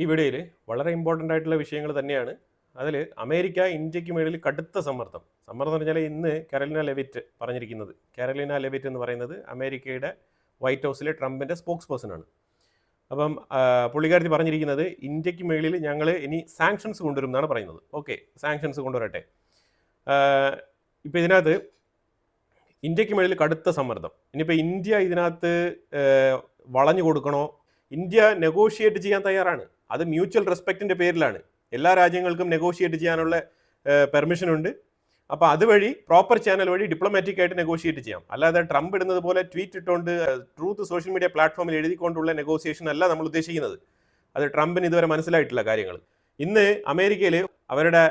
ഈ വീഡിയോയിൽ വളരെ ഇമ്പോർട്ടന്റ് ആയിട്ടുള്ള വിഷയങ്ങൾ തന്നെയാണ്. അതിൽ അമേരിക്ക ഇന്ത്യയ്ക്ക് മേളിൽ കടുത്ത സമ്മർദ്ദം. സമ്മർദ്ദം എന്ന് പറഞ്ഞാൽ ഇന്ന് കരലിന ലെവിറ്റ് പറഞ്ഞിരിക്കുന്നത്. കരലിന ലെവിറ്റ് എന്ന് പറയുന്നത് അമേരിക്കയുടെ വൈറ്റ് ഹൗസിലെ ട്രംപിന്റെ സ്പോക്സ് പേഴ്സണാണ് അപ്പം പുള്ളിക്കാരത്തി പറഞ്ഞിരിക്കുന്നത് ഇന്ത്യയ്ക്ക് മേളിൽ ഞങ്ങൾ ഇനി സാങ്ഷൻസ് കൊണ്ടുവരും എന്നാണ് പറയുന്നത്. ഓക്കെ സാങ്ഷൻസ് കൊണ്ടുവരട്ടെ. ഇപ്പോൾ ഇതിനകത്ത് ഇന്ത്യയ്ക്ക് മേളിൽ കടുത്ത സമ്മർദ്ദം. ഇനിയിപ്പോൾ ഇന്ത്യ ഇതിനകത്ത് വളഞ്ഞു കൊടുക്കണോ? ഇന്ത്യ നെഗോഷിയേറ്റ് ചെയ്യാൻ തയ്യാറാണ്. അത് മ്യൂച്വൽ റെസ്പെക്റ്റിന്റെ പേരിലാണ്. എല്ലാ രാജ്യങ്ങൾക്കും നെഗോഷിയേറ്റ് ചെയ്യാനുള്ള പെർമിഷൻ ഉണ്ട്. അപ്പോൾ അതുവഴി പ്രോപ്പർ ചാനൽ വഴി ഡിപ്ലോമാറ്റിക് ആയിട്ട് നെഗോഷിയേറ്റ് ചെയ്യാം. അല്ലാതെ ട്രംപ് ഇടുന്നത് പോലെ ട്വീറ്റ് ഇട്ടുകൊണ്ട് ട്രൂത്ത് സോഷ്യൽ മീഡിയ പ്ലാറ്റ്ഫോമിൽ എഴുതിക്കൊണ്ടുള്ള നെഗോസിയേഷൻ അല്ല നമ്മൾ ഉദ്ദേശിക്കുന്നത്. അത് ട്രംപിന് ഇതുവരെ മനസ്സിലായിട്ടില്ല കാര്യങ്ങൾ ഇന്ന് അമേരിക്കയിൽ അവരുടെ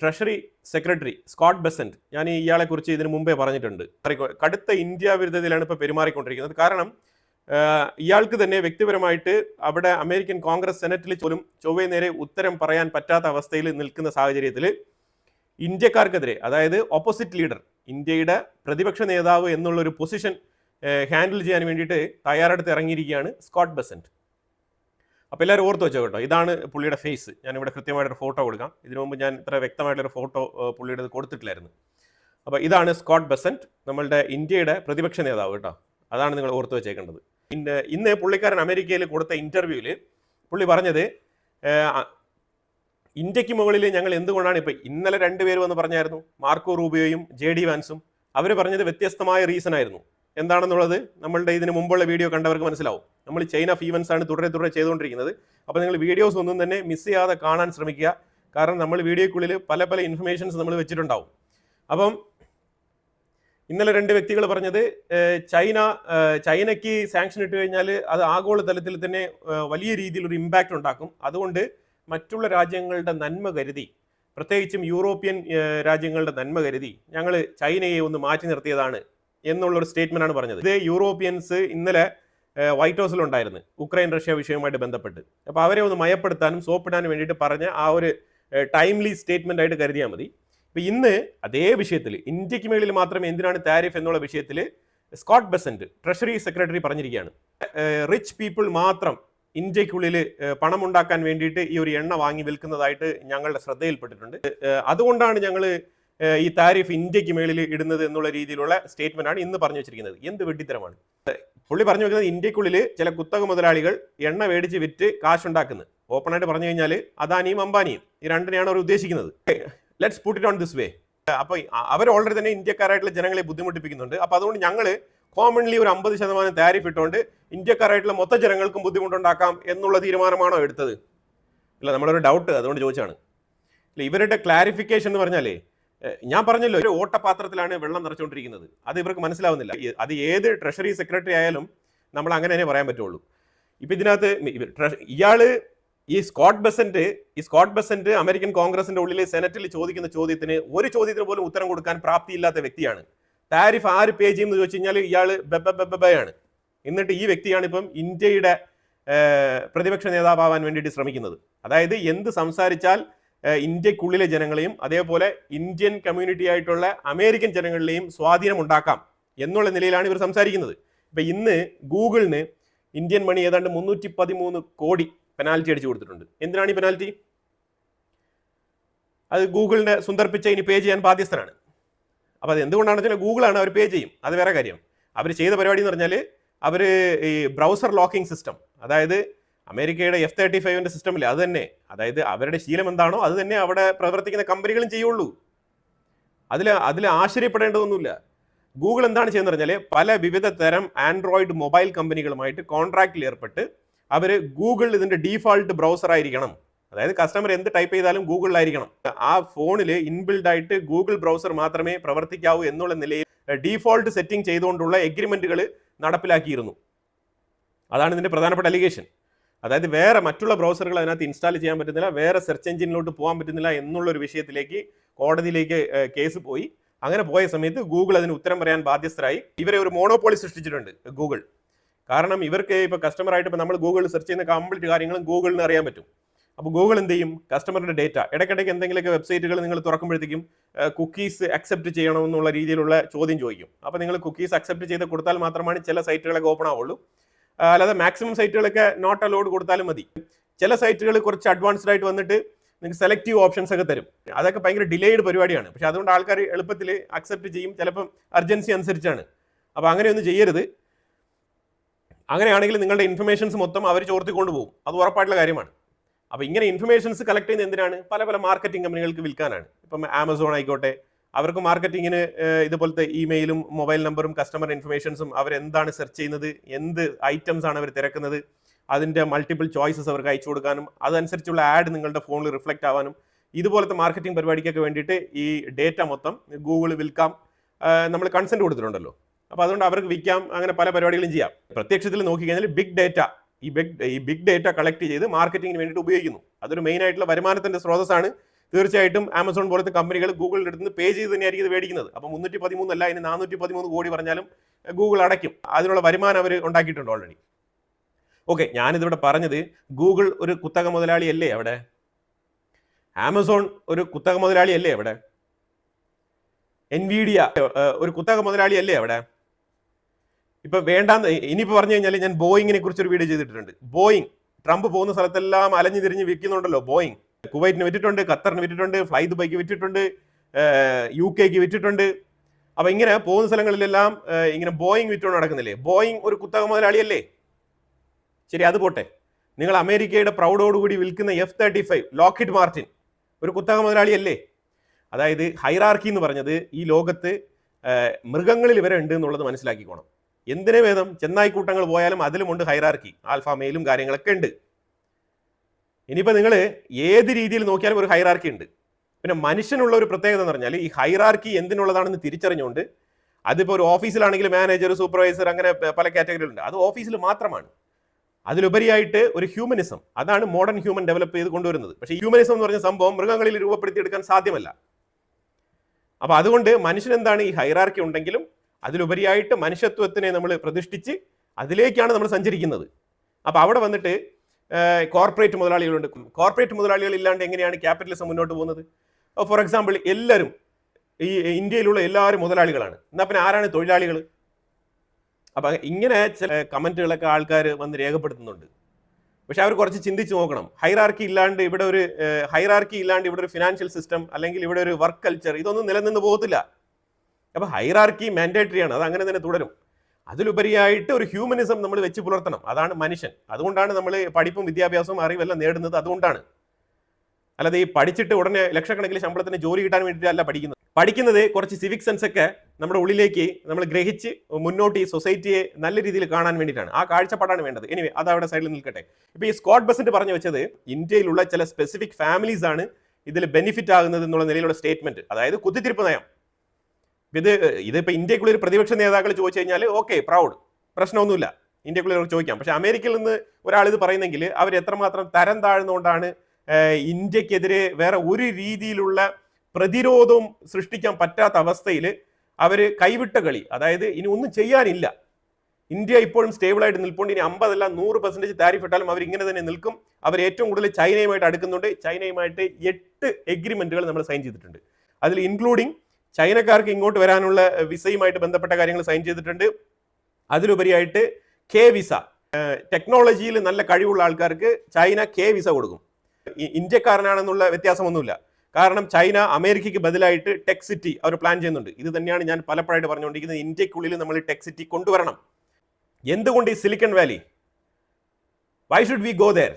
ട്രഷറി സെക്രട്ടറി സ്കോട്ട് ബെസന്റ് ഞാൻ ഇയാളെക്കുറിച്ച് ഇയാളെ കുറിച്ച് ഇതിനു മുമ്പേ പറഞ്ഞിട്ടുണ്ട്. കടുത്ത ഇന്ത്യ വിരുദ്ധതയിലാണ് ഇപ്പോൾ പെരുമാറിക്കൊണ്ടിരിക്കുന്നത്. കാരണം ഇയാൾക്ക് തന്നെ വ്യക്തിപരമായിട്ട് അവിടെ അമേരിക്കൻ കോൺഗ്രസ് സെനറ്റിൽ പോലും ചൊവ്വേ നേരെ ഉത്തരം പറയാൻ പറ്റാത്ത അവസ്ഥയിൽ നിൽക്കുന്ന സാഹചര്യത്തിൽ ഇന്ത്യക്കാർക്കെതിരെ അതായത് ഓപ്പോസിറ്റ് ലീഡർ ഇന്ത്യയുടെ പ്രതിപക്ഷ നേതാവ് എന്നുള്ള ഒരു പൊസിഷൻ ഹാൻഡിൽ ചെയ്യാൻ വേണ്ടിയിട്ട് തയ്യാറെടുത്ത് ഇറങ്ങിയിരിക്കുകയാണ് സ്കോട്ട് ബെസന്റ് അപ്പോൾ എല്ലാവരും ഓർത്ത് വെച്ചോ കേട്ടോ ഇതാണ് പുള്ളിയുടെ ഫേസ് ഞാൻ ഇവിടെ കൃത്യമായിട്ടൊരു ഫോട്ടോ കൊടുക്കാം. ഇതിനു മുമ്പ് ഞാൻ ഇത്ര വ്യക്തമായിട്ടൊരു ഫോട്ടോ പുള്ളിയുടെ കൊടുത്തിട്ടില്ലായിരുന്നു. അപ്പോൾ ഇതാണ് സ്കോട്ട് ബെസന്റ് നമ്മളുടെ ഇന്ത്യയുടെ പ്രതിപക്ഷ നേതാവ് കേട്ടോ. അതാണ് നിങ്ങൾ ഓർത്ത് വെച്ചേക്കേണ്ടത്. ഇന്ന് പുള്ളിക്കാരൻ അമേരിക്കയിൽ കൊടുത്ത ഇന്റർവ്യൂവിൽ പുള്ളി പറഞ്ഞത് ഇന്ത്യയ്ക്ക് മുകളിൽ ഞങ്ങൾ എന്തുകൊണ്ടാണ് ഇപ്പം ഇന്നലെ രണ്ടുപേര് എന്ന് പറഞ്ഞായിരുന്നു മാർക്കോ റൂബിയോയും ജെ ഡി വാൻസും. അവർ പറഞ്ഞത് വ്യത്യസ്തമായ റീസൺ ആയിരുന്നു. എന്താണെന്നുള്ളത് നമ്മളുടെ ഇതിന് മുമ്പുള്ള വീഡിയോ കണ്ടവർക്ക് മനസ്സിലാവും. നമ്മൾ ചൈന ഓഫ് ഈവൻസ് ആണ് തുടരെ തുടരെ ചെയ്തുകൊണ്ടിരിക്കുന്നത്. അപ്പോൾ നിങ്ങൾ വീഡിയോസ് ഒന്നും തന്നെ മിസ് ചെയ്യാതെ കാണാൻ ശ്രമിക്കുക. കാരണം നമ്മൾ വീഡിയോക്കുള്ളിൽ പല പല ഇൻഫർമേഷൻസ് നമ്മൾ വെച്ചിട്ടുണ്ടാവും. അപ്പം ഇന്നലെ രണ്ട് വ്യക്തികൾ പറഞ്ഞത് ചൈന ചൈനയ്ക്ക് സാങ്ഷൻ ഇട്ട് കഴിഞ്ഞാൽ അത് ആഗോളതലത്തിൽ തന്നെ വലിയ രീതിയിൽ ഒരു ഇമ്പാക്റ്റ് ഉണ്ടാക്കും. അതുകൊണ്ട് മറ്റുള്ള രാജ്യങ്ങളുടെ നന്മ കരുതി പ്രത്യേകിച്ചും യൂറോപ്യൻ രാജ്യങ്ങളുടെ നന്മ കരുതി ഞങ്ങൾ ചൈനയെ ഒന്ന് മാറ്റി നിർത്തിയതാണ് എന്നുള്ളൊരു സ്റ്റേറ്റ്മെന്റ് ആണ് പറഞ്ഞത്. ഇത് യൂറോപ്യൻസ് ഇന്നലെ വൈറ്റ് ഹൗസിലുണ്ടായിരുന്നു ഉക്രൈൻ റഷ്യ വിഷയവുമായിട്ട് ബന്ധപ്പെട്ട്. അപ്പോൾ അവരെ ഒന്ന് മയപ്പെടുത്താനും സോപ്പിടാനും വേണ്ടിയിട്ട് പറഞ്ഞ ആ ഒരു ടൈംലി സ്റ്റേറ്റ്മെന്റ് ആയിട്ട് കരുതിയാൽ മതി. ഇപ്പൊ ഇന്ന് അതേ വിഷയത്തിൽ ഇന്ത്യയ്ക്ക് മേളിൽ മാത്രം എന്തിനാണ് താരിഫ് എന്നുള്ള വിഷയത്തിൽ സ്കോട്ട് ബെസന്റ് ട്രഷറി സെക്രട്ടറി പറഞ്ഞിരിക്കുകയാണ്. റിച്ച് പീപ്പിൾ മാത്രം ഇന്ത്യക്കുള്ളിൽ പണം ഉണ്ടാക്കാൻ വേണ്ടിയിട്ട് ഈ ഒരു എണ്ണ വാങ്ങി വിൽക്കുന്നതായിട്ട് ഞങ്ങളുടെ ശ്രദ്ധയിൽപ്പെട്ടിട്ടുണ്ട്. അതുകൊണ്ടാണ് ഞങ്ങൾ ഈ താരിഫ് ഇന്ത്യയ്ക്ക് മേളിൽ ഇടുന്നത് എന്നുള്ള രീതിയിലുള്ള സ്റ്റേറ്റ്മെന്റ് ആണ് ഇന്ന് പറഞ്ഞു വെച്ചിരിക്കുന്നത്. എന്ത് വെട്ടിത്തരമാണ് പുള്ളി പറഞ്ഞു വെക്കുന്നത് ഇന്ത്യക്കുള്ളിൽ ചില കുത്തക മുതലാളികൾ എണ്ണ മേടിച്ച് വിറ്റ് കാശുണ്ടാക്കുന്നത് ഓപ്പണായിട്ട് പറഞ്ഞു കഴിഞ്ഞാൽ അദാനിയും അംബാനിയും. ഈ രണ്ടിനെയാണ് അവർ ഉദ്ദേശിക്കുന്നത്. Let's put it on this way അപ്പോൾ അവർ ഓൾറെഡി തന്നെ ഇന്ത്യക്കാരായിട്ടുള്ള ജനങ്ങളെ ബുദ്ധിമുട്ടിപ്പിക്കുന്നുണ്ട്. അപ്പോൾ അതുകൊണ്ട് ഞങ്ങൾ കോമൺലി ഒരു അമ്പത് ശതമാനം താരിഫ് ഇട്ടുകൊണ്ട് ഇന്ത്യക്കാരായിട്ടുള്ള മൊത്ത ജനങ്ങൾക്കും ബുദ്ധിമുട്ടുണ്ടാക്കാം എന്നുള്ള തീരുമാനമാണോ എടുത്തത്? ഇല്ല നമ്മളൊരു ഡൗട്ട് അതുകൊണ്ട് ചോദിച്ചാണ്. ഇല്ല ഇവരുടെ ക്ലാരിഫിക്കേഷൻ എന്ന് പറഞ്ഞാലേ ഞാൻ പറഞ്ഞല്ലോ ഒരു ഓട്ടപാത്രത്തിലാണ് വെള്ളം നിറച്ചുകൊണ്ടിരിക്കുന്നത്. അത് ഇവർക്ക് മനസ്സിലാവുന്നില്ല. അത് ഏത് ട്രഷറി സെക്രട്ടറി ആയാലും നമ്മൾ അങ്ങനെ തന്നെ പറയാൻ പറ്റുള്ളൂ. ഇപ്പം ഇതിനകത്ത് ഇയാൾ ഈ സ്കോട്ട് ബെസന്റ് ഈ സ്കോട്ട് ബെസന്റ് അമേരിക്കൻ കോൺഗ്രസിന്റെ ഉള്ളിലെ സെനറ്റിൽ ചോദിക്കുന്ന ചോദ്യത്തിന് ഒരു ചോദ്യത്തിന് പോലും ഉത്തരം കൊടുക്കാൻ പ്രാപ്തിയില്ലാത്ത വ്യക്തിയാണ്. താരിഫ് ആര് പേ ചെയ്യുമെന്ന് ചോദിച്ചു കഴിഞ്ഞാൽ ഇയാൾ ബെബയാണ് എന്നിട്ട് ഈ വ്യക്തിയാണ് ഇപ്പം ഇന്ത്യയുടെ പ്രതിപക്ഷ നേതാവാൻ വേണ്ടിയിട്ട് ശ്രമിക്കുന്നത്. അതായത് എന്ത് സംസാരിച്ചാൽ ഇന്ത്യക്കുള്ളിലെ ജനങ്ങളെയും അതേപോലെ ഇന്ത്യൻ കമ്മ്യൂണിറ്റി ആയിട്ടുള്ള അമേരിക്കൻ ജനങ്ങളിലെയും സ്വാധീനം ഉണ്ടാക്കാം എന്നുള്ള നിലയിലാണ് ഇവർ സംസാരിക്കുന്നത്. ഇപ്പം ഇന്ന് ഗൂഗിളിന് ഇന്ത്യൻ മണി ഏതാണ്ട് മുന്നൂറ്റി കോടി പെനാൽറ്റി അടിച്ചു കൊടുത്തിട്ടുണ്ട്. എന്തിനാണ് ഈ പെനാൽറ്റി അത് ഗൂഗിളിനെ സുന്ദർ പിച്ചை ഇനി പേ ചെയ്യാൻ ബാധ്യസ്ഥനാണ്. അപ്പോൾ അത് എന്തുകൊണ്ടാണെന്ന് വെച്ചാൽ ഗൂഗിളാണ് അവർ പേ ചെയ്യും. അത് വേറെ കാര്യം. അവർ ചെയ്ത പരിപാടി എന്ന് പറഞ്ഞാൽ അവർ ഈ ബ്രൗസർ ലോക്കിംഗ് സിസ്റ്റം അതായത് അമേരിക്കയുടെ എഫ് തേർട്ടി ഫൈവിന്റെ സിസ്റ്റമില്ല അത് തന്നെ. അതായത് അവരുടെ ശീലം എന്താണോ അത് തന്നെ അവിടെ പ്രവർത്തിക്കുന്ന കമ്പനികളും ചെയ്യുള്ളൂ. അതിൽ അതിൽ ആശ്ചര്യപ്പെടേണ്ടതൊന്നുമില്ല. ഗൂഗിൾ എന്താണ് ചെയ്യുന്നത് പറഞ്ഞാൽ പല വിവിധ തരം ആൻഡ്രോയിഡ് മൊബൈൽ കമ്പനികളുമായിട്ട് കോൺട്രാക്റ്റിൽ ഏർപ്പെട്ട് അവർ ഗൂഗിൾ ഇതിന്റെ ഡീഫാൾട്ട് ബ്രൗസർ ആയിരിക്കണം. അതായത് കസ്റ്റമർ എന്ത് ടൈപ്പ് ചെയ്താലും ഗൂഗിളിലായിരിക്കണം. ആ ഫോണിൽ ഇൻബിൽഡ് ആയിട്ട് ഗൂഗിൾ ബ്രൗസർ മാത്രമേ പ്രവർത്തിക്കാവൂ എന്നുള്ള നിലയിൽ ഡീഫോൾട്ട് സെറ്റിംഗ് ചെയ്തുകൊണ്ടുള്ള എഗ്രിമെന്റുകൾ നടപ്പിലാക്കിയിരുന്നു. അതാണ് ഇതിന്റെ പ്രധാനപ്പെട്ട അലിഗേഷൻ അതായത് വേറെ മറ്റുള്ള ബ്രൗസറുകൾ അതിനകത്ത് ഇൻസ്റ്റാൾ ചെയ്യാൻ പറ്റുന്നില്ല വേറെ സെർച്ച് എഞ്ചിനിലോട്ട് പോകാൻ പറ്റുന്നില്ല എന്നുള്ളൊരു വിഷയത്തിലേക്ക് കോടതിയിലേക്ക് കേസ് പോയി. അങ്ങനെ പോയ സമയത്ത് ഗൂഗിൾ അതിന് ഉത്തരം പറയാൻ ബാധ്യസ്ഥരായി. ഇവരെ ഒരു മോണോപോളി സൃഷ്ടിച്ചിട്ടുണ്ട് ഗൂഗിൾ. കാരണം ഇവർക്ക് ഇപ്പോൾ കസ്റ്റമറായിട്ട് ഇപ്പോൾ നമ്മൾ ഗൂഗിൾ സെർച്ച് ചെയ്യുന്ന കംപ്ലീറ്റ് കാര്യങ്ങളും ഗൂഗിളിന് അറിയാൻ പറ്റും. അപ്പോൾ ഗൂഗിൾ എന്ത് ചെയ്യും? കസ്റ്റമറുടെ ഡേറ്റ ഇടയ്ക്കിടയ്ക്ക് എന്തെങ്കിലുമൊക്കെ വെബ്സൈറ്റുകൾ നിങ്ങൾ തുറക്കുമ്പോഴത്തേക്കും കുക്കീസ് അക്സെപ്റ്റ് ചെയ്യണമെന്നുള്ള രീതിയിലുള്ള ചോദ്യം ചോദിക്കും. അപ്പോൾ നിങ്ങൾ കുക്കീസ് അക്സെപ്റ്റ് ചെയ്ത് കൊടുത്താൽ മാത്രമാണ് ചില സൈറ്റുകളൊക്കെ ഓപ്പൺ ആവുള്ളൂ. അല്ലാതെ മാക്സിമം സൈറ്റുകളൊക്കെ നോട്ട് അലോഡ് കൊടുത്താലും മതി. ചില സൈറ്റുകൾ കുറച്ച് അഡ്വാൻസ്ഡ് ആയിട്ട് വന്നിട്ട് നിങ്ങൾക്ക് സെലക്റ്റീവ് ഓപ്ഷൻസ് ഒക്കെ തരും. അതൊക്കെ ഭയങ്കര ഡിലേഡ് പരിപാടിയാണ്. പക്ഷെ അതുകൊണ്ട് ആൾക്കാർ എളുപ്പത്തിൽ അക്സെപ്റ്റ് ചെയ്യും. ചിലപ്പം അർജൻസി അനുസരിച്ചാണ്. അപ്പോൾ അങ്ങനെയൊന്നും ചെയ്യരുത്. അങ്ങനെയാണെങ്കിൽ നിങ്ങളുടെ ഇൻഫർമേഷൻസ് മൊത്തം അവർ ചോർത്തിക്കൊണ്ട് പോകും അത് ഉറപ്പായിട്ടുള്ള കാര്യമാണ്. അപ്പോൾ ഇങ്ങനെ ഇൻഫർമേഷൻസ് കളക്ട് ചെയ്യുന്നത് എന്തിനാണ്? പല പല മാർക്കറ്റിംഗ് കമ്പനികൾക്ക് വിൽക്കാനാണ്. ഇപ്പം ആമസോൺ ആയിക്കോട്ടെ അവർക്ക് മാർക്കറ്റിങ്ങിന് ഇതുപോലത്തെ ഇമെയിലും മൊബൈൽ നമ്പറും കസ്റ്റമർ ഇൻഫർമേഷൻസും അവരെന്താണ് സെർച്ച് ചെയ്യുന്നത്? എന്ത് ഐറ്റംസ് ആണ് അവർ തിരക്കുന്നത്? അതിന്റെ മൾട്ടിപ്പിൾ ചോയ്സസ് അവർക്ക് അയച്ചു കൊടുക്കാനും അതനുസരിച്ചുള്ള ആഡ് നിങ്ങളുടെ ഫോണിൽ റിഫ്ലക്റ്റ് ആവാനും ഇതുപോലത്തെ മാർക്കറ്റിംഗ് പരിപാടിക്കൊക്കെ വേണ്ടിയിട്ട് ഈ ഡേറ്റ മൊത്തം ഗൂഗിൾ വിൽക്കാം. നമ്മൾ കൺസെന്റ് കൊടുത്തിട്ടുണ്ടല്ലോ. അപ്പോൾ അതുകൊണ്ട് അവർക്ക് വിൽക്കാം അങ്ങനെ പല പരിപാടികളും ചെയ്യാം. പ്രത്യക്ഷത്തിൽ നോക്കിക്കഴിഞ്ഞാൽ ബിഗ് ഡേറ്റ ഈ ബിഗ് ഈ ബിഗ് ഡേറ്റ കളക്ട് ചെയ്ത് മാർക്കറ്റിങ്ങിന് വേണ്ടിയിട്ട് ഉപയോഗിക്കുന്നു. അതൊരു മെയിൻ ആയിട്ടുള്ള വരുമാനത്തിന്റെ സ്രോതസ്സാണ്. തീർച്ചയായിട്ടും ആമസോൺ പോലത്തെ കമ്പനികൾ ഗൂഗിളിന്റെ അടുത്ത് പേ ചെയ്ത് തന്നെയായിരിക്കും ഇത് മേടിക്കുന്നത്. അപ്പോൾ മുന്നൂറ്റി പതിമൂന്നല്ല ഇനി നാനൂറ്റി പതിമൂന്ന് കോടി പറഞ്ഞാലും ഗൂഗിൾ അടയ്ക്കും. അതിനുള്ള വരുമാനം അവർ ഉണ്ടാക്കിയിട്ടുണ്ട് ഓൾറെഡി ഓക്കെ ഞാനിതിവിടെ പറഞ്ഞത് ഗൂഗിൾ ഒരു കുത്തക മുതലാളിയല്ലേ അവിടെ? ആമസോൺ ഒരു കുത്തക മുതലാളിയല്ലേ അവിടെ? എൻവിഡിയ ഒരു കുത്തക മുതലാളിയല്ലേ അവിടെ? ഇപ്പൊ വേണ്ടാന്ന് ഇനിയിപ്പോ പറഞ്ഞു കഴിഞ്ഞാൽ ഞാൻ ബോയിങ്ങിനെ കുറിച്ച് ഒരു വീഡിയോ ചെയ്തിട്ടുണ്ട്. ബോയിങ്. ട്രംപ് പോകുന്ന സ്ഥലത്തെല്ലാം അലഞ്ഞു തിരിഞ്ഞ് വിൽക്കുന്നുണ്ടല്ലോ ബോയിങ്. കുവൈറ്റിന് വിറ്റിട്ടുണ്ട് ഖത്തറിന് വിറ്റിട്ടുണ്ട് ഫ്ലൈ ദുബൈക്ക് വിറ്റിട്ടുണ്ട് യു കെക്ക് വിറ്റിട്ടുണ്ട്. അപ്പൊ ഇങ്ങനെ പോകുന്ന സ്ഥലങ്ങളിലെല്ലാം ഇങ്ങനെ ബോയിങ് വിറ്റോണ്ട് നടക്കുന്നില്ലേ? ബോയിങ് ഒരു കുത്തക മുതലാളിയല്ലേ? ശരി അത് പോട്ടെ. നിങ്ങൾ അമേരിക്കയുടെ പ്രൗഡോടുകൂടി വിൽക്കുന്ന F thirty five Lockheed Martin ഒരു കുത്തക മുതലാളിയല്ലേ? അതായത് ഹൈറാർക്കി എന്ന് പറഞ്ഞത് ഈ ലോകത്ത് മൃഗങ്ങളിൽ ഇവരെ ഉണ്ട് എന്നുള്ളത് മനസ്സിലാക്കിക്കോണം. എന്തിനു വേദം? ചെന്നായി കൂട്ടങ്ങൾ പോയാലും അതിലുമുണ്ട് ഹൈറാർക്കി ആൽഫ മെയിലും കാര്യങ്ങളൊക്കെ ഉണ്ട്. ഇനിയിപ്പോൾ നിങ്ങൾ ഏത് രീതിയിൽ നോക്കിയാലും ഒരു ഹൈറാർക്കി ഉണ്ട്. പിന്നെ മനുഷ്യനുള്ള ഒരു പ്രത്യേകത എന്ന് പറഞ്ഞാൽ ഈ ഹൈറാർക്കി എന്തിനുള്ളതാണെന്ന് തിരിച്ചറിഞ്ഞുകൊണ്ട് അതിപ്പോൾ ഒരു ഓഫീസിലാണെങ്കിൽ മാനേജർ സൂപ്പർവൈസർ അങ്ങനെ പല കാറ്റഗറികളുണ്ട് അത് ഓഫീസിൽ മാത്രമാണ്. അതിലുപരിയായിട്ട് ഒരു ഹ്യൂമനിസം അതാണ് മോഡേൺ ഹ്യൂമൻ ഡെവലപ്പ് ചെയ്ത് കൊണ്ടുവരുന്നത്. പക്ഷേ ഹ്യൂമനിസം എന്ന് പറഞ്ഞ സംഭവം മൃഗങ്ങളിൽ രൂപപ്പെടുത്തിയെടുക്കാൻ സാധ്യമല്ല. അപ്പോൾ അതുകൊണ്ട് മനുഷ്യൻ എന്താണ് ഈ ഹൈറാർക്കി ഉണ്ടെങ്കിലും അതിലുപരിയായിട്ട് മനുഷ്യത്വത്തിനെ നമ്മൾ പ്രതിഷ്ഠിച്ച് അതിലേക്കാണ് നമ്മൾ സഞ്ചരിക്കുന്നത്. അപ്പോൾ അവിടെ വന്നിട്ട് കോർപ്പറേറ്റ് മുതലാളികളുണ്ട്. കോർപ്പറേറ്റ് മുതലാളികൾ ഇല്ലാണ്ട് എങ്ങനെയാണ് ക്യാപിറ്റലിസം മുന്നോട്ട് പോകുന്നത്? ഫോർ എക്സാമ്പിൾ എല്ലാവരും ഈ ഇന്ത്യയിലുള്ള എല്ലാവരും മുതലാളികളാണ്. എന്നാൽ പിന്നെ ആരാണ് തൊഴിലാളികൾ അപ്പൊ ഇങ്ങനെ ചില കമന്റുകളൊക്കെ ആൾക്കാർ വന്ന് രേഖപ്പെടുത്തുന്നുണ്ട്. പക്ഷെ അവർ കുറച്ച് ചിന്തിച്ച് നോക്കണം. ഹൈറാർക്കി ഇല്ലാണ്ട് ഇവിടെ ഒരു ഹൈറാർക്കി ഇല്ലാണ്ട് ഇവിടെ ഒരു ഫിനാൻഷ്യൽ സിസ്റ്റം അല്ലെങ്കിൽ ഇവിടെ ഒരു വർക്ക് കൾച്ചർ ഇതൊന്നും നിലനിന്ന് പോകത്തില്ല. അപ്പൊ ഹൈറാർക്കി മാൻഡേറ്ററി ആണ്. അത് അങ്ങനെ തന്നെ തുടരും. അതിലുപരിയായിട്ട് ഒരു ഹ്യൂമനിസം നമ്മൾ വെച്ച് പുലർത്തണം. അതാണ് മനുഷ്യൻ. അതുകൊണ്ടാണ് നമ്മൾ പഠിപ്പും വിദ്യാഭ്യാസവും അറിവെല്ലാം നേടുന്നത് അതുകൊണ്ടാണ്. അല്ലാതെ ഈ പഠിച്ചിട്ട് ഉടനെ ലക്ഷക്കണക്കിന് ശമ്പളത്തിന് ജോലി കിട്ടാൻ വേണ്ടിയിട്ടല്ല പഠിക്കുന്നത്. പഠിക്കുന്നത് കുറച്ച് സിവിക് സെൻസ് ഒക്കെ നമ്മുടെ ഉള്ളിലേക്ക് നമ്മൾ ഗ്രഹിച്ച് മുന്നോട്ട് ഈ സൊസൈറ്റിയെ നല്ല രീതിയിൽ കാണാൻ വേണ്ടിയിട്ടാണ്. ആ കാഴ്ചപ്പാടാണ് വേണ്ടത്. എനിവേ അത് അവിടെ സൈഡിൽ നിൽക്കട്ടെ. ഇപ്പൊ ഈ സ്കോട്ട് ബസിന്റെ പറഞ്ഞു വെച്ചത് ഇന്ത്യയിലുള്ള ചില സ്പെസിഫിക് ഫാമിലീസ് ആണ് ഇതിൽ ബെനിഫിറ്റ് ആകുന്നത് എന്നുള്ള നിലയിലുള്ള സ്റ്റേറ്റ്മെന്റ് അതായത് കുത്തിത്തിരിപ്പ് നയം. ഇത് ഇതിപ്പോ ഇന്ത്യക്കുള്ളിൽ പ്രതിപക്ഷ നേതാക്കൾ ചോദിച്ചു കഴിഞ്ഞാൽ ഓക്കെ പ്രൗഡ്. പ്രശ്നമൊന്നുമില്ല. ഇന്ത്യക്കുള്ളിൽ ചോദിക്കാം. പക്ഷെ അമേരിക്കയിൽ നിന്ന് ഒരാൾ ഇത് പറയുന്നെങ്കിൽ അവർ എത്രമാത്രം തരം താഴ്ന്നുകൊണ്ടാണ് ഇന്ത്യക്കെതിരെ വേറെ ഒരു രീതിയിലുള്ള പ്രതിരോധവും സൃഷ്ടിക്കാൻ പറ്റാത്ത അവസ്ഥയിൽ അവർ കൈവിട്ട കളി. അതായത് ഇനി ഒന്നും ചെയ്യാനില്ല. ഇന്ത്യ ഇപ്പോഴും സ്റ്റേബിൾ ആയിട്ട് നിൽപ്പുണ്ട്. ഇനി അമ്പതല്ല നൂറ് പെർസെന്റേജ് താരിഫ് ഇട്ടാലും അവർ ഇങ്ങനെ തന്നെ നിൽക്കും. അവർ ഏറ്റവും കൂടുതൽ ചൈനയുമായിട്ട് അടുക്കുന്നുണ്ട്. ചൈനയുമായിട്ട് എട്ട് എഗ്രിമെന്റുകൾ നമ്മൾ സൈൻ ചെയ്തിട്ടുണ്ട്. അതിൽ ഇൻക്ലൂഡിങ് ചൈനക്കാർക്ക് ഇങ്ങോട്ട് വരാനുള്ള വിസയുമായിട്ട് ബന്ധപ്പെട്ട കാര്യങ്ങൾ സൈൻ ചെയ്തിട്ടുണ്ട്. അതിലുപരിയായിട്ട് കെ വിസ ടെക്നോളജിയിൽ നല്ല കഴിവുള്ള ആൾക്കാർക്ക് ചൈന കെ വിസ കൊടുക്കും. ഇന്ത്യക്കാരനാണെന്നുള്ള വ്യത്യാസമൊന്നുമില്ല. കാരണം ചൈന അമേരിക്കയ്ക്ക് ബദലായിട്ട് ടെക് സിറ്റി അവർ പ്ലാൻ ചെയ്യുന്നുണ്ട്. ഇത് തന്നെയാണ് ഞാൻ പലപ്പോഴായിട്ട് പറഞ്ഞുകൊണ്ടിരിക്കുന്നത്. ഇന്ത്യക്കുള്ളിൽ നമ്മൾ ടെക് സിറ്റി കൊണ്ടുവരണം. എന്തുകൊണ്ട് ഈ Silicon Valley? Why should we go there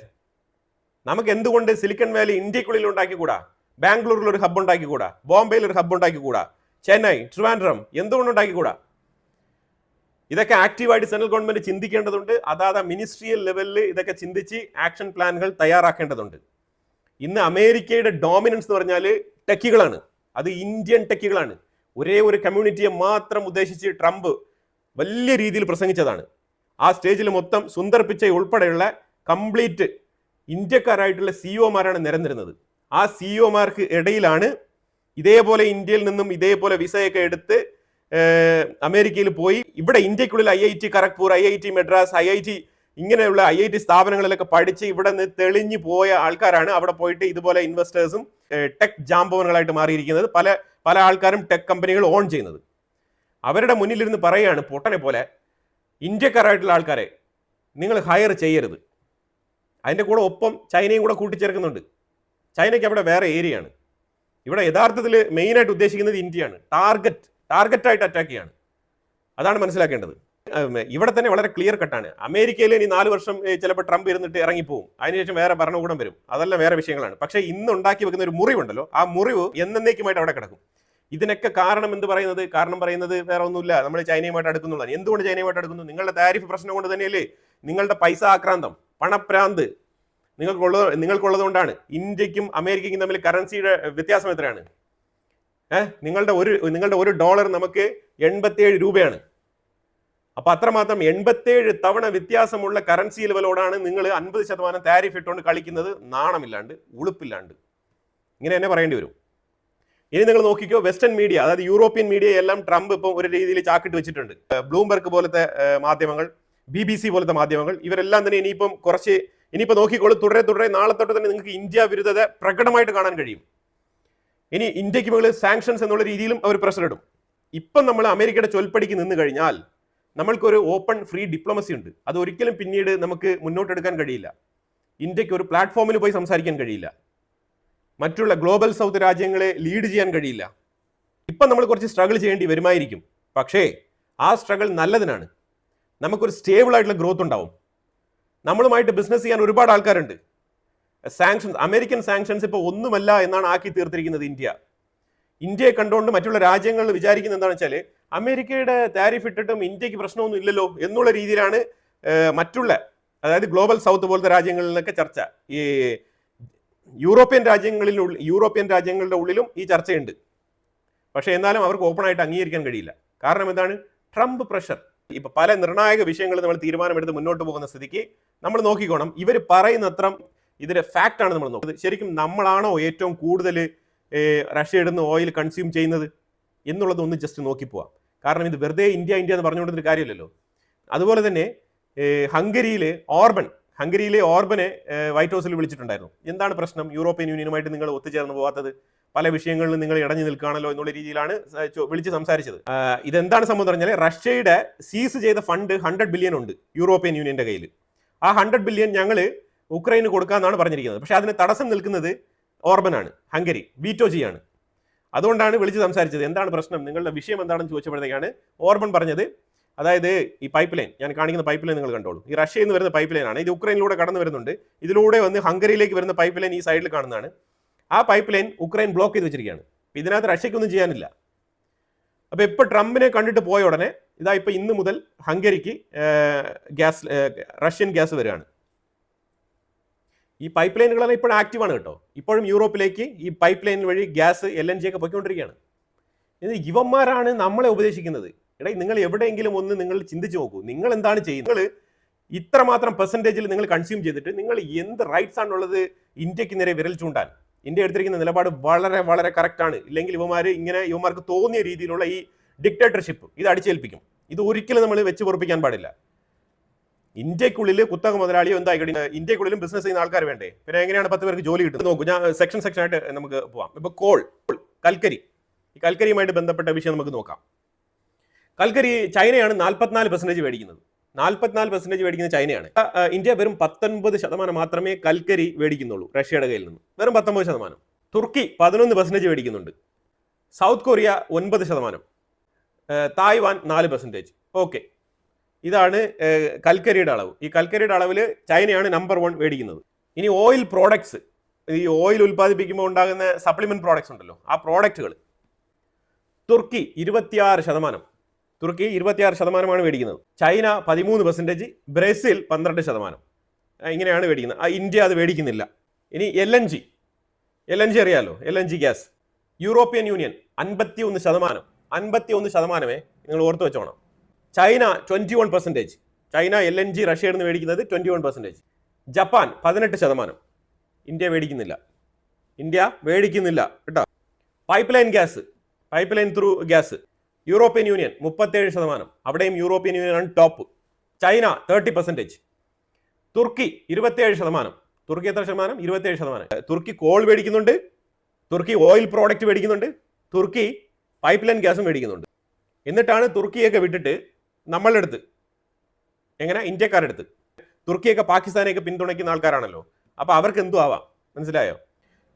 നമുക്ക് എന്തുകൊണ്ട് സിലിക്കൺ വാലി ഇന്ത്യക്കുള്ളിൽ ഉണ്ടാക്കിക്കൂടാ? ബാംഗ്ലൂരിൽ ഒരു ഹബ്ബ് ഉണ്ടാക്കിക്കൂടാ? ബോംബെയിൽ ഒരു ഹബ്ബ് ഉണ്ടാക്കിക്കൂടാ? ചെന്നൈ ട്രിവാൻഡ്രം എന്തുകൊണ്ട് ഉണ്ടാക്കിക്കൂടാ? ഇതൊക്കെ ആക്റ്റീവായിട്ട് സെൻട്രൽ ഗവൺമെന്റ് ചിന്തിക്കേണ്ടതുണ്ട്. അതാത് മിനിസ്ട്രിയൽ ലെവലിൽ ഇതൊക്കെ ചിന്തിച്ച് ആക്ഷൻ പ്ലാനുകൾ തയ്യാറാക്കേണ്ടതുണ്ട്. ഇന്ന് അമേരിക്കയുടെ ഡോമിനൻസ് എന്ന് പറഞ്ഞാൽ ടെക്കികളാണ് അത് ഇന്ത്യൻ ടെക്കികളാണ് ഒരേ ഒരു കമ്മ്യൂണിറ്റിയെ മാത്രം ഉദ്ദേശിച്ച് ട്രംപ് വലിയ രീതിയിൽ പ്രസംഗിച്ചതാണ്. ആ സ്റ്റേജിൽ മൊത്തം സുന്ദർ പിച്ചൈ ഉൾപ്പെടെയുള്ള കംപ്ലീറ്റ് ഇന്ത്യക്കാരായിട്ടുള്ള സിഇഒമാരാണ് നിരന്നിരുന്നത്. ആ സിഇഒമാർക്ക് ഇടയിലാണ് ഇതേപോലെ ഇന്ത്യയിൽ നിന്നും ഇതേപോലെ വിസയൊക്കെ എടുത്ത് അമേരിക്കയിൽ പോയി. ഇവിടെ ഇന്ത്യക്കുള്ളിൽ I I T Kharagpur I I T Madras I I T ഇങ്ങനെയുള്ള ഐ ഐ ടി സ്ഥാപനങ്ങളിലൊക്കെ പഠിച്ച് ഇവിടെ നിന്ന് തെളിഞ്ഞു പോയ ആൾക്കാരാണ് അവിടെ പോയിട്ട് ഇതുപോലെ ഇൻവെസ്റ്റേഴ്സും ടെക് ജാമ്പവനുകളായിട്ട് മാറിയിരിക്കുന്നത്. പല പല ആൾക്കാരും ടെക് കമ്പനികൾ ഓൺ ചെയ്യുന്നത്. അവരുടെ മുന്നിലിരുന്ന് പറയുകയാണ് പൊട്ടനെ പോലെ ഇന്ത്യക്കാരായിട്ടുള്ള ആൾക്കാരെ നിങ്ങൾ ഹയർ ചെയ്യരുത്. അതിന്റെ കൂടെ ഒപ്പം ചൈനയും കൂടെ കൂട്ടിച്ചേർക്കുന്നുണ്ട്. ചൈനയ്ക്ക് അവിടെ വേറെ ഏരിയയാണ്. ഇവിടെ യഥാർത്ഥത്തിൽ മെയിനായിട്ട് ഉദ്ദേശിക്കുന്നത് ഇന്ത്യയാണ്. ടാർഗറ്റ് ടാർഗറ്റായിട്ട് അറ്റാക്ക് ചെയ്യാണ്. അതാണ് മനസ്സിലാക്കേണ്ടത്. ഇവിടെ തന്നെ വളരെ ക്ലിയർ കട്ടാണ് അമേരിക്കയിൽ ഇനി നാല് വർഷം ചിലപ്പോൾ ട്രംപ് ഇരുന്നിട്ട് ഇറങ്ങിപ്പോവും. അതിനുശേഷം വേറെ ഭരണകൂടം വരും. അതെല്ലാം വേറെ വിഷയങ്ങളാണ്. പക്ഷേ ഇന്ന് ഉണ്ടാക്കി വെക്കുന്ന ഒരു മുറിവുണ്ടല്ലോ. ആ മുറിവ് എന്നേക്കുമായിട്ട് അവിടെ കിടക്കും. ഇതിനൊക്കെ കാരണം എന്ത് പറയുന്നത്? കാരണം പറയുന്നത് വേറെ ഒന്നുമില്ല. നമ്മൾ ചൈനയുമായിട്ട് അടുക്കുന്നുള്ളതാണ്. എന്തുകൊണ്ട് ചൈനയുമായിട്ട് അടുക്കുന്നു? നിങ്ങളുടെ താരിഫ് പ്രശ്നം കൊണ്ട് തന്നെയല്ലേ? നിങ്ങളുടെ പൈസ ആക്രാന്തം പണപ്രാന്ത് നിങ്ങൾക്കുള്ളത് നിങ്ങൾക്കുള്ളത് കൊണ്ടാണ് ഇന്ത്യക്കും അമേരിക്കയ്ക്കും തമ്മിൽ കറൻസിയുടെ വ്യത്യാസം എത്രയാണ്? ഏഹ് നിങ്ങളുടെ ഒരു നിങ്ങളുടെ ഒരു ഡോളർ നമുക്ക് എൺപത്തിയേഴ് രൂപയാണ്. അപ്പൊ അത്രമാത്രം എൺപത്തേഴ് തവണ വ്യത്യാസമുള്ള കറൻസി ലെവലോടാണ് നിങ്ങൾ അൻപത് ശതമാനം താരിഫ് ഇട്ടുകൊണ്ട് കളിക്കുന്നത്. നാണമില്ലാണ്ട് ഉളുപ്പില്ലാണ്ട്. ഇങ്ങനെ തന്നെ പറയേണ്ടി വരും. ഇനി നിങ്ങൾ നോക്കിക്കോ വെസ്റ്റേൺ മീഡിയ അതായത് യൂറോപ്യൻ മീഡിയ എല്ലാം ട്രംപ് ഇപ്പം ഒരു രീതിയിൽ ചാക്കിട്ട് വെച്ചിട്ടുണ്ട്. ബ്ലൂംബർഗ് പോലത്തെ മാധ്യമങ്ങൾ ബി ബി സി പോലത്തെ മാധ്യമങ്ങൾ ഇവരെല്ലാം തന്നെ ഇനിയിപ്പം കുറച്ച് ഇനിയിപ്പോൾ നോക്കിക്കോളൂ തുടരെ തുടരെ നാളെ തൊട്ട് തന്നെ നിങ്ങൾക്ക് ഇന്ത്യ വിരുദ്ധത പ്രകടമായിട്ട് കാണാൻ കഴിയും. ഇനി ഇന്ത്യയ്ക്ക് മുകളിൽ സാങ്ഷൻസ് എന്നുള്ള രീതിയിലും അവർ പ്രഷർ ഇടും ഇപ്പം നമ്മൾ അമേരിക്കയുടെ ചൊൽപ്പടിക്ക് നിന്ന് കഴിഞ്ഞാൽ നമ്മൾക്കൊരു ഓപ്പൺ ഫ്രീ ഡിപ്ലോമസി ഉണ്ട്. അത് ഒരിക്കലും പിന്നീട് നമുക്ക് മുന്നോട്ടെടുക്കാൻ കഴിയില്ല. ഇന്ത്യയ്ക്ക് ഒരു പ്ലാറ്റ്ഫോമിൽ പോയി സംസാരിക്കാൻ കഴിയില്ല. മറ്റുള്ള ഗ്ലോബൽ സൗത്ത് രാജ്യങ്ങളെ ലീഡ് ചെയ്യാൻ കഴിയില്ല. ഇപ്പം നമ്മൾ കുറച്ച് സ്ട്രഗിൾ ചെയ്യേണ്ടി വരുമായിരിക്കും. പക്ഷേ ആ സ്ട്രഗിൾ നല്ലതിനാണ്. നമുക്കൊരു സ്റ്റേബിൾ ആയിട്ടുള്ള ഗ്രോത്ത് ഉണ്ടാവും. നമ്മളുമായിട്ട് ബിസിനസ് ചെയ്യാൻ ഒരുപാട് ആൾക്കാരുണ്ട്. സാങ്ഷൻസ് അമേരിക്കൻ സാങ്ഷൻസ് ഇപ്പോൾ ഒന്നുമല്ല എന്നാണ് ആക്കി തീർത്തിരിക്കുന്നത് ഇന്ത്യ. ഇന്ത്യയെ കണ്ടുകൊണ്ട് മറ്റുള്ള രാജ്യങ്ങൾ വിചാരിക്കുന്നത് എന്താണെന്ന് വെച്ചാൽ അമേരിക്കയുടെ താരിഫ് ഇട്ടിട്ടും ഇന്ത്യയ്ക്ക് പ്രശ്നമൊന്നും ഇല്ലല്ലോ എന്നുള്ള രീതിയിലാണ് മറ്റുള്ള അതായത് ഗ്ലോബൽ സൗത്ത് പോലത്തെ രാജ്യങ്ങളിൽ നിന്നൊക്കെ ചർച്ച. ഈ യൂറോപ്യൻ രാജ്യങ്ങളിൽ യൂറോപ്യൻ രാജ്യങ്ങളുടെ ഉള്ളിലും ഈ ചർച്ചയുണ്ട്. പക്ഷേ എന്നാലും അവർക്ക് ഓപ്പൺ ആയിട്ട് അംഗീകരിക്കാൻ കഴിയില്ല. കാരണം എന്താണ്? ട്രംപ് പ്രഷർ ഇപ്പൊ പല നിർണായക വിഷയങ്ങൾ നമ്മൾ തീരുമാനമെടുത്ത് മുന്നോട്ട് പോകുന്ന സ്ഥിതിക്ക് നമ്മൾ നോക്കിക്കോണം. ഇവർ പറയുന്ന അത്ര ഇതിന്റെ ഫാക്റ്റ് ആണ് നമ്മൾ നോക്കുന്നത്. ശരിക്കും നമ്മളാണോ ഏറ്റവും കൂടുതൽ റഷ്യ ഇടുന്ന ഓയിൽ കൺസ്യൂം ചെയ്യുന്നത് എന്നുള്ളത് ഒന്ന് ജസ്റ്റ് നോക്കി പോവാം. കാരണം ഇത് വെറുതെ ഇന്ത്യ ഇന്ത്യ എന്ന് പറഞ്ഞുകൊണ്ടൊരു കാര്യമല്ലല്ലോ. അതുപോലെ തന്നെ ഹംഗറിയിലെ ഓർബൻ ഹംഗരിയിലെ ഓർബനെ വൈറ്റ് ഹൗസിൽ വിളിച്ചിട്ടുണ്ടായിരുന്നു. എന്താണ് പ്രശ്നം? യൂറോപ്യൻ യൂണിയനുമായിട്ട് നിങ്ങൾ ഒത്തുചേർന്ന് പോകാത്തത് പല വിഷയങ്ങളിലും നിങ്ങൾ ഇടഞ്ഞു നിൽക്കുകയാണല്ലോ എന്നുള്ള രീതിയിലാണ് വിളിച്ച് സംസാരിച്ചത്. ഇതെന്താണ് സംഭവം പറഞ്ഞാൽ റഷ്യയുടെ സീസ് ചെയ്ത ഫണ്ട് ഹൺഡ്രഡ് ബില്യൺ ഉണ്ട് യൂറോപ്യൻ യൂണിയന്റെ കയ്യിൽ ആ ഹൺഡ്രഡ് ബില്യൺ ഞങ്ങൾ ഉക്രൈന് കൊടുക്കാമെന്നാണ് പറഞ്ഞിരിക്കുന്നത്. പക്ഷേ അതിന് തടസ്സം നിൽക്കുന്നത് ഓർബനാണ് ഹംഗറി വീറ്റോ ചെയ്യാണ് അതുകൊണ്ടാണ് വിളിച്ച് സംസാരിച്ചത്. എന്താണ് പ്രശ്നം? നിങ്ങളുടെ വിഷയം എന്താണെന്ന് ചോദിച്ചപ്പോഴത്തേക്കാണ് ഓർബൻ പറഞ്ഞത്. അതായത് ഈ പൈപ്പ് ലൈൻ ഞാൻ കാണിക്കുന്ന പൈപ്പ് ലൈൻ നിങ്ങൾ കണ്ടോളൂ. ഈ റഷ്യയിൽ നിന്ന് വരുന്ന പൈപ്പ് ലൈനാണ് ഇത് ഉക്രൈനിലൂടെ കടന്നു വരുന്നുണ്ട് ഇതിലൂടെ വന്ന് ഹംഗറിയിലേക്ക് വരുന്ന പൈപ്പ് ലൈൻ ഈ സൈഡിൽ കാണുന്നതാണ്. ആ പൈപ്പ് ലൈൻ ഉക്രൈൻ ബ്ലോക്ക് ചെയ്ത് വെച്ചിരിക്കുകയാണ്. ഇതിനകത്ത് റഷ്യക്കൊന്നും ചെയ്യാനില്ല. അപ്പോൾ ഇപ്പോൾ ട്രംപിനെ കണ്ടിട്ട് പോയ ഉടനെ ഇതാ ഇപ്പോൾ ഇന്ന് മുതൽ ഹംഗറിക്ക് ഗ്യാസ് റഷ്യൻ ഗ്യാസ് വരികയാണ്. ഈ പൈപ്പ് ലൈനുകളെല്ലാം ഇപ്പോഴും ആക്റ്റീവാണ് കേട്ടോ. ഇപ്പോഴും യൂറോപ്പിലേക്ക് ഈ പൈപ്പ് ലൈൻ വഴി ഗ്യാസ് എൽ എൻ ജി ഒക്കെ പൊയ്ക്കൊണ്ടിരിക്കുകയാണ്. ഇത് ഇവന്മാരാണ് നമ്മളെ ഉപദേശിക്കുന്നത്. എടാ നിങ്ങൾ എവിടെയെങ്കിലും ഒന്ന് നിങ്ങൾ ചിന്തിച്ചു നോക്കൂ. നിങ്ങൾ എന്താണ് ചെയ്യുന്നത്? നിങ്ങൾ ഇത്രമാത്രം പെർസെന്റേജിൽ നിങ്ങൾ കൺസ്യൂം ചെയ്തിട്ട് നിങ്ങൾ എന്ത് റൈറ്റ്സ് ആണുള്ളത് ഇന്ത്യയ്ക്ക് നേരെ വിരൽ ചൂണ്ടാൻ? ഇന്ത്യ എടുത്തിരിക്കുന്ന നിലപാട് വളരെ വളരെ കറക്റ്റാണ് ഇല്ലെങ്കിൽ ഇവമാർ ഇങ്ങനെ ഇവന്മാർക്ക് തോന്നിയ രീതിയിലുള്ള ഈ ഡിക്റ്റേറ്റർഷിപ്പ് ഇത് അടിച്ചേൽപ്പിക്കും. ഇത് ഒരിക്കലും നമ്മൾ വെച്ച് പൊറപ്പിക്കാൻ പാടില്ല. ഇന്ത്യക്കുള്ളിൽ കുത്തക മുതലാളിയോ എന്തായിക്കോട്ടെ ഇന്ത്യക്കുള്ളിലും ബിസിനസ് ചെയ്യുന്ന ആൾക്കാർ വേണ്ടേ? പിന്നെ എങ്ങനെയാണ് പത്ത് പേർക്ക് ജോലി കിട്ടുന്നത്? നോക്കൂ ഞാൻ സെക്ഷൻ സെക്ഷൻ ആയിട്ട് നമുക്ക് പോവാം. ഇപ്പൊ കോൾ കൽക്കരി. ഈ കൽക്കരിയുമായിട്ട് ബന്ധപ്പെട്ട വിഷയം നമുക്ക് നോക്കാം. കൽക്കരി ചൈനയാണ് നാൽപ്പത്തിനാല് പെർസെന്റേജ് മേടിക്കുന്നത്. നാൽപ്പത്തിനാല് പെർസെന്റേജ് മേടിക്കുന്ന ചൈനയാണ്. ഇന്ത്യ വെറും പത്തൊൻപത് ശതമാനം മാത്രമേ കൽക്കരി മേടിക്കുന്നുള്ളൂ റഷ്യയുടെ കയ്യിൽ നിന്ന്. വെറും പത്തൊമ്പത് ശതമാനം. തുർക്കി പതിനൊന്ന് പെർസെന്റേജ് മേടിക്കുന്നുണ്ട്. സൗത്ത് കൊറിയ ഒൻപത് ശതമാനം. തായ്വാൻ നാല് പെർസെന്റേജ് ഓക്കെ. ഇതാണ് കൽക്കരിയുടെ അളവ്. ഈ കൽക്കരിയുടെ അളവിൽ ചൈനയാണ് നമ്പർ വൺ മേടിക്കുന്നത്. ഇനി ഓയിൽ പ്രോഡക്ട്സ് ഈ ഓയിൽ ഉൽപ്പാദിപ്പിക്കുമ്പോൾ ഉണ്ടാകുന്ന സപ്ലിമെന്റ് പ്രോഡക്ട്സ് ഉണ്ടല്ലോ ആ പ്രോഡക്റ്റുകൾ തുർക്കി ഇരുപത്തിയാറ് ശതമാനം. തുർക്കി ഇരുപത്തിയാറ് ശതമാനമാണ് മേടിക്കുന്നത്. ചൈന പതിമൂന്ന് പെർസെന്റേജ് ബ്രസീൽ പന്ത്രണ്ട് ശതമാനം. ഇങ്ങനെയാണ് മേടിക്കുന്നത്. ആ, ഇന്ത്യ അത് മേടിക്കുന്നില്ല. ഇനി L N G. L N G അറിയാമല്ലോ L N G gas. European Union അൻപത്തി ഒന്ന് ശതമാനം. അൻപത്തി ഒന്ന് ശതമാനമേ നിങ്ങൾ ഓർത്ത് വെച്ചോണം. China twenty one percentage China L N G റഷ്യയിൽ നിന്ന് മേടിക്കുന്നത് ട്വന്റി വൺ പെർസെന്റേജ് ജപ്പാൻ പതിനെട്ട് ശതമാനം. ഇന്ത്യ മേടിക്കുന്നില്ല. ഇന്ത്യ മേടിക്കുന്നില്ല കേട്ടോ. Pipeline gas. Pipeline through gas. European union മുപ്പത്തേഴ് ശതമാനം. അവിടെയും യൂറോപ്യൻ യൂണിയൻ ആണ് top. China thirty percentage Turkey ഇരുപത്തേഴ് ശതമാനം. തുർക്കി എത്ര ശതമാനം? ഇരുപത്തേഴ് ശതമാനം. തുർക്കി കോൾ മേടിക്കുന്നുണ്ട്. തുർക്കി ഓയിൽ പ്രോഡക്റ്റ് മേടിക്കുന്നുണ്ട്. തുർക്കി പൈപ്പ് ലൈൻ ഗ്യാസും മേടിക്കുന്നുണ്ട്. എന്നിട്ടാണ് തുർക്കിയൊക്കെ വിട്ടിട്ട് നമ്മളുടെ അടുത്ത് എങ്ങനെ? ഇന്ത്യക്കാരുടെ അടുത്ത്. തുർക്കിയൊക്കെ പാകിസ്ഥാനെയൊക്കെ പിന്തുണയ്ക്കുന്ന ആൾക്കാരാണല്ലോ. അപ്പോൾ അവർക്ക് എന്തു ആവാം? മനസ്സിലായോ?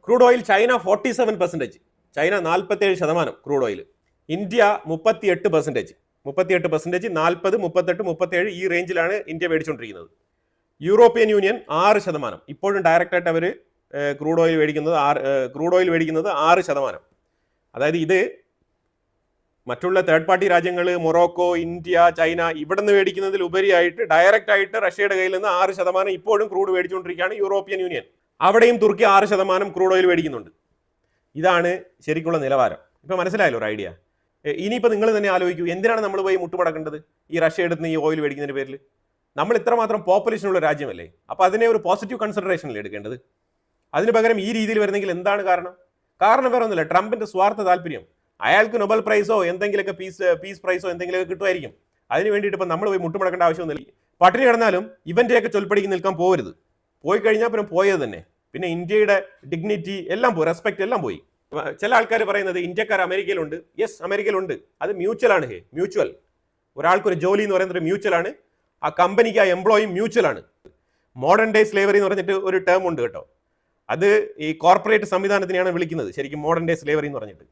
Crude oil China forty seven percentage China നാൽപ്പത്തേഴ് ശതമാനം ക്രൂഡ് ഓയിൽ ഇന്ത്യ മുപ്പത്തിയെട്ട് പെർസെന്റേജ് മുപ്പത്തിയെട്ട് പെർസെന്റേജ് നാൽപ്പത് മുപ്പത്തെട്ട് മുപ്പത്തേഴ് ഈ റേഞ്ചിലാണ് ഇന്ത്യ മേടിച്ചുകൊണ്ടിരിക്കുന്നത് യൂറോപ്യൻ യൂണിയൻ ആറ് ശതമാനം. ഇപ്പോഴും ഡയറക്റ്റായിട്ട് അവർ ക്രൂഡ് ഓയിൽ മേടിക്കുന്നത് ആറ് ക്രൂഡ് ഓയിൽ മേടിക്കുന്നത് ആറ് ശതമാനം. അതായത് ഇത് മറ്റുള്ള തേർഡ് പാർട്ടി രാജ്യങ്ങൾ മൊറോക്കോ ഇന്ത്യ ചൈന ഇവിടെ നിന്ന് മേടിക്കുന്നതിൽ ഉപരിയായിട്ട് ഡയറക്റ്റ് ആയിട്ട് റഷ്യയുടെ കയ്യിൽ നിന്ന് ആറ് ശതമാനം ഇപ്പോഴും ക്രൂഡ് മേടിച്ചുകൊണ്ടിരിക്കുകയാണ് യൂറോപ്യൻ യൂണിയൻ അവിടെയും തുർക്കി ആറ് ശതമാനം ക്രൂഡ് ഓയിൽ മേടിക്കുന്നുണ്ട്. ഇതാണ് ശരിക്കുള്ള നിലവാരം. ഇപ്പം മനസ്സിലായല്ലോ ഒരു ഐഡിയ ഇനിയിപ്പോൾ നിങ്ങൾ തന്നെ ആലോചിക്കൂ എന്തിനാണ് നമ്മൾ പോയി മുട്ടുമടക്കേണ്ടത് ഈ റഷ്യ എടുത്ത് ഈ ഓയിൽ മേടിക്കുന്നതിന് പേരിൽ നമ്മൾ ഇത്രമാത്രം പോപ്പുലേഷനുള്ള രാജ്യമല്ലേ? അപ്പോൾ അതിനെ ഒരു പോസിറ്റീവ് കൺസിഡറേഷനിൽ എടുക്കേണ്ടത്? അതിന് പകരം ഈ രീതിയിൽ വരുന്നെങ്കിൽ എന്താണ് കാരണം? കാരണം വേറെ ഒന്നുമില്ല ട്രംപിന്റെ സ്വാർത്ഥ താല്പര്യം. അയാൾക്ക് നൊബൽ പ്രൈസോ എന്തെങ്കിലുമൊക്കെ പീസ് പീസ് പ്രൈസോ എന്തെങ്കിലുമൊക്കെ കിട്ടുമായിരിക്കും. അതിന് വേണ്ടിയിട്ട് ഇപ്പം നമ്മൾ പോയി മുട്ടുമുടക്കേണ്ട ആവശ്യമൊന്നുമില്ല. പട്ടിണി കിടന്നാലും ഇവന്റെയൊക്കെ ചൊൽപ്പടിക്ക് നിൽക്കാൻ പോകരുത് പോയി കഴിഞ്ഞാൽ പിന്നെ പോയത് തന്നെ. പിന്നെ ഇന്ത്യയുടെ ഡിഗ്നിറ്റി എല്ലാം പോയി റെസ്പെക്ട് എല്ലാം പോയി. ചില ആൾക്കാർ പറയുന്നത് ഇന്ത്യക്കാർ അമേരിക്കയിലുണ്ട്. യെസ് അമേരിക്കയിലുണ്ട്. അത് മ്യൂച്വൽ ആണ് ഹേ മ്യൂച്വൽ ഒരാൾക്കൊരു ജോലി എന്ന് പറയുന്നത് മ്യൂച്വൽ ആണ്. ആ കമ്പനിക്ക് ആ എംപ്ലോയി മ്യൂച്വൽ ആണ്. മോഡേൺ ഡേ സ്ലേവറി എന്ന് പറഞ്ഞിട്ട് ഒരു ടേം ഉണ്ട് കേട്ടോ. അത് ഈ കോർപ്പറേറ്റ് സംവിധാനത്തിനെയാണ് വിളിക്കുന്നത്. ശരിക്കും മോഡേൺ ഡേ സ്ലേവറി എന്ന് പറഞ്ഞിട്ട്.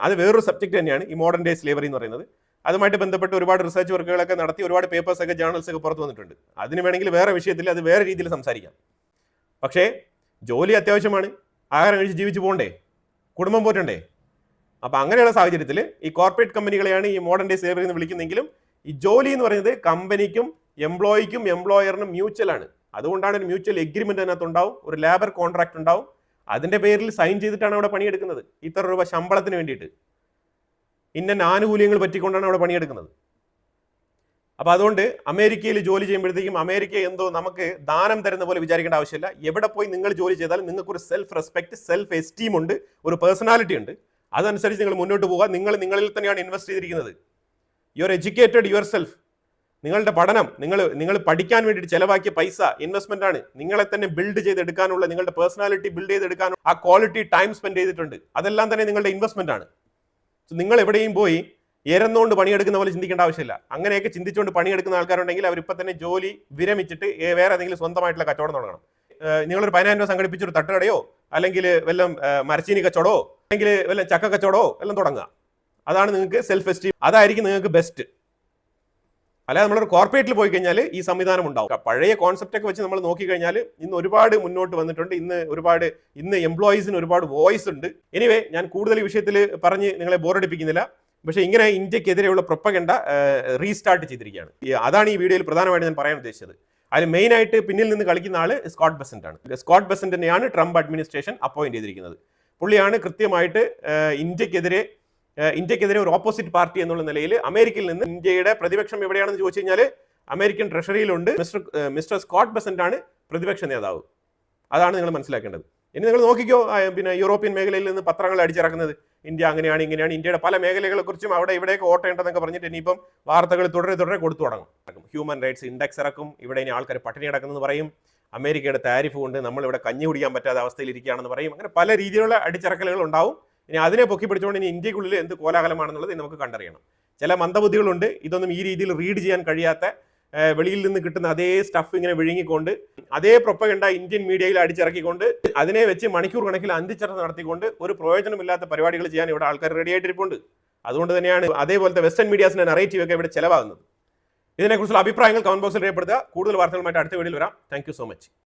അത് വേറൊരു സബ്ജക്ട് തന്നെയാണ് ഈ മോഡേൺ ഡേ സ്ലേവറി എന്ന് പറയുന്നത്. അതുമായിട്ട് ബന്ധപ്പെട്ട് ഒരുപാട് റിസർച്ച് വർക്കുകളൊക്കെ നടത്തി ഒരുപാട് പേപ്പേഴ്സൊക്കെ ഒക്കെ ജേണൽസ് ഒക്കെ പുറത്തു വന്നിട്ടുണ്ട്. അതിന് വേണമെങ്കിൽ വേറെ വിഷയത്തിൽ അത് വേറെ രീതിയിൽ സംസാരിക്കാം. പക്ഷേ ജോലി അത്യാവശ്യമാണ്. ആഹാരം കഴിച്ച് ജീവിച്ചു പോകണ്ടേ കുടുംബം പോറ്റണ്ടേ? അപ്പോൾ അങ്ങനെയുള്ള സാഹചര്യത്തിൽ ഈ കോർപ്പറേറ്റ് കമ്പനികളെയാണ് ഈ മോഡേൺ ഡേ സേവറി എന്ന് വിളിക്കുന്നെങ്കിലും ഈ ജോലി എന്ന് പറയുന്നത് കമ്പനിക്കും എംപ്ലോയിക്കും എംപ്ലോയറിനും മ്യൂച്വൽ ആണ്. അതുകൊണ്ടാണ് ഒരു മ്യൂച്വൽ എഗ്രിമെന്റ് അതിനകത്ത് ഉണ്ടാവും ഒരു ലേബർ കോൺട്രാക്ട് ഉണ്ടാവും. അതിന്റെ പേരിൽ സൈൻ ചെയ്തിട്ടാണ് അവിടെ പണിയെടുക്കുന്നത്. ഇത്ര രൂപ ശമ്പളത്തിന് വേണ്ടിയിട്ട്. ഇന്ന ആനുകൂല്യങ്ങൾ പറ്റിക്കൊണ്ടാണ് അവിടെ പണിയെടുക്കുന്നത്. അപ്പൊ അതുകൊണ്ട് അമേരിക്കയിൽ ജോലി ചെയ്യുമ്പോഴത്തേക്കും അമേരിക്ക എന്തോ നമുക്ക് ദാനം തരുന്ന പോലെ വിചാരിക്കേണ്ട ആവശ്യമില്ല. എവിടെ പോയി നിങ്ങൾ ജോലി ചെയ്താലും നിങ്ങൾക്കൊരു സെൽഫ് റെസ്പെക്ട് സെൽഫ് എസ്റ്റീം ഉണ്ട്. ഒരു പേഴ്സണാലിറ്റി ഉണ്ട്. അതനുസരിച്ച് നിങ്ങൾ മുന്നോട്ട് പോകുക നിങ്ങൾ നിങ്ങളിൽ തന്നെയാണ് ഇൻവെസ്റ്റ് ചെയ്തിരിക്കുന്നത്. You are educated yourself നിങ്ങളുടെ പഠനം നിങ്ങൾ നിങ്ങൾ പഠിക്കാൻ വേണ്ടിയിട്ട് ചിലവാക്കിയ പൈസ ഇൻവെസ്റ്റ്മെന്റ് ആണ്. നിങ്ങളെ തന്നെ ബിൽഡ് ചെയ്തെടുക്കാനുള്ള നിങ്ങളുടെ പേഴ്സണാലിറ്റി ബിൽഡ് ചെയ്തെടുക്കാനുള്ള ആ ക്വാളിറ്റി ടൈം സ്പെൻഡ് ചെയ്തിട്ടുണ്ട്. അതെല്ലാം തന്നെ നിങ്ങളുടെ ഇൻവെസ്റ്റ്മെന്റ് ആണ്. നിങ്ങൾ എവിടെയും പോയി എരന്നുകൊണ്ട് പണിയെടുക്കുന്ന പോലെ ചിന്തിക്കേണ്ട ആവശ്യമില്ല. അങ്ങനെയൊക്കെ ചിന്തിച്ചുകൊണ്ട് പണിയെടുക്കുന്ന ആൾക്കാരുണ്ടെങ്കിൽ അവരിപ്പോൾ തന്നെ ജോലി വിരമിച്ചിട്ട് വേറെ എന്തെങ്കിലും സ്വന്തമായിട്ടുള്ള കച്ചവടം തുടങ്ങണം. നിങ്ങളൊരു പതിനായിരം രൂപ സംഘടിപ്പിച്ച ഒരു തട്ടുകടയോ അല്ലെങ്കിൽ വല്ലതും മരച്ചീനി കച്ചവടമോ അല്ലെങ്കിൽ വല്ല ചക്ക കച്ചവടമോ എല്ലാം തുടങ്ങുക. അതാണ് നിങ്ങൾക്ക് സെൽഫ് എസ്റ്റീം അതായിരിക്കും നിങ്ങൾക്ക് ബെസ്റ്റ് അല്ലാതെ നമ്മളൊരു കോർപ്പറേറ്റിൽ പോയി കഴിഞ്ഞാൽ ഈ സംവിധാനം ഉണ്ടാവും. പഴയ കോൺസെപ്റ്റ് ഒക്കെ വെച്ച് നമ്മൾ നോക്കിക്കഴിഞ്ഞാൽ ഇന്ന് ഒരുപാട് മുന്നോട്ട് വന്നിട്ടുണ്ട്. ഇന്ന് ഒരുപാട് ഇന്ന് എംപ്ലോയീസിന് ഒരുപാട് വോയിസ് ഉണ്ട്. എനിവേ ഞാൻ കൂടുതൽ വിഷയത്തിൽ പറഞ്ഞ് നിങ്ങളെ ബോറടിപ്പിക്കുന്നില്ല പക്ഷേ ഇങ്ങനെ ഇന്ത്യക്കെതിരെയുള്ള പ്രൊപ്പഗണ്ട റീസ്റ്റാർട്ട് ചെയ്തിരിക്കുകയാണ്. അതാണ് ഈ വീഡിയോയിൽ പ്രധാനമായിട്ട് ഞാൻ പറയാൻ ഉദ്ദേശിച്ചത്. അതിൽ മെയിൻ ആയിട്ട് പിന്നിൽ നിന്ന് കളിക്കുന്ന ആൾ സ്കോട്ട് ബെസന്റ് ആണ് സ്കോട്ട് ബെസന്റ് തന്നെയാണ് ട്രംപ് അഡ്മിനിസ്ട്രേഷൻ അപ്പോയിന്റ് ചെയ്തിരിക്കുന്നത്. പുള്ളിയാണ് കൃത്യമായിട്ട് ഇന്ത്യക്കെതിരെ ഇന്ത്യക്കെതിരെ ഒരു ഓപ്പോസിറ്റ് പാർട്ടി എന്നുള്ള നിലയിൽ അമേരിക്കയിൽ നിന്ന് ഇന്ത്യയുടെ പ്രതിപക്ഷം എവിടെയാണെന്ന് ചോദിച്ചു കഴിഞ്ഞാൽ അമേരിക്കൻ ട്രഷറിയിലുണ്ട്. മിസ്റ്റർ മിസ്റ്റർ സ്കോട്ട് ബെസന്റ് ആണ് പ്രതിപക്ഷ നേതാവ്. അതാണ് നിങ്ങൾ മനസ്സിലാക്കേണ്ടത്. ഇനി നിങ്ങൾ നോക്കിക്കോ പിന്നെ യൂറോപ്യൻ മേഖലയിൽ നിന്ന് പത്രങ്ങൾ അടിച്ചിറക്കുന്നത്. ഇന്ത്യ അങ്ങനെയാണ് ഇങ്ങനെയാണ് ഇന്ത്യയുടെ പല മേഖലകളെ കുറിച്ചും അവിടെ ഇവിടെയൊക്കെ ഓട്ടേണ്ടതെന്നൊക്കെ പറഞ്ഞിട്ട് ഇനിയിപ്പം വാർത്തകൾ തുടരെ തുടരെ കൊടുത്തു തുടങ്ങും. ഹ്യൂമൻ റൈറ്റ്സ് ഇൻഡെക്സ് ഇറക്കും. ഇവിടെ ഇനി ആൾക്കാർ പട്ടിണി കിടക്കുന്നെന്ന് പറയും. അമേരിക്കയുടെ താരിഫ് കൊണ്ട് നമ്മൾ ഇവിടെ കഞ്ഞി കുടിക്കാൻ പറ്റാത്ത അവസ്ഥയിൽ ഇരിക്കുകയാണെന്ന് പറയും. അങ്ങനെ പല രീതിയിലുള്ള അടിച്ചിറക്കലുകൾ ഉണ്ടാവും. ഇനി അതിനെ പൊക്കി പിടിച്ചുകൊണ്ട് ഇനി ഇന്ത്യക്കുള്ളിൽ എന്ത് കോലാഹലമാണെന്നുള്ളത് നമുക്ക് കണ്ടറിയണം. ചില മന്ദബുദ്ധികളുണ്ട്. ഇതൊന്നും ഈ രീതിയിൽ റീഡ് ചെയ്യാൻ കഴിയാത്ത വെളിയിൽ നിന്ന് കിട്ടുന്ന അതേ സ്റ്റഫ് ഇങ്ങനെ വിഴുങ്ങിക്കൊണ്ട് അതേ പ്രൊപ്പകണ്ട ഇന്ത്യൻ മീഡിയയിൽ അടിച്ചിറക്കിക്കൊണ്ട് അതിനെ വെച്ച് മണിക്കൂർ കണക്കിൽ അന്തിച്ചർച്ച നടത്തിക്കൊണ്ട് ഒരു പ്രയോജനമില്ലാത്ത പരിപാടികൾ ചെയ്യാൻ ഇവിടെ ആൾക്കാർ റെഡി ആയിട്ടിരിപ്പുണ്ട്. അതുകൊണ്ട് തന്നെയാണ് അതേപോലത്തെ വെസ്റ്റേൺ മീഡിയാസിന്റെ നറേറ്റീവ് ഒക്കെ ഇവിടെ ചെലവാകുന്നത്. ഇതിനെക്കുറിച്ചുള്ള അഭിപ്രായങ്ങൾ കമന്റ് ബോക്സിൽ രേഖപ്പെടുത്തുക. കൂടുതൽ വാർത്തകളുമായിട്ട് അടുത്ത വീഡിയോയിൽ വരാം. Thank so much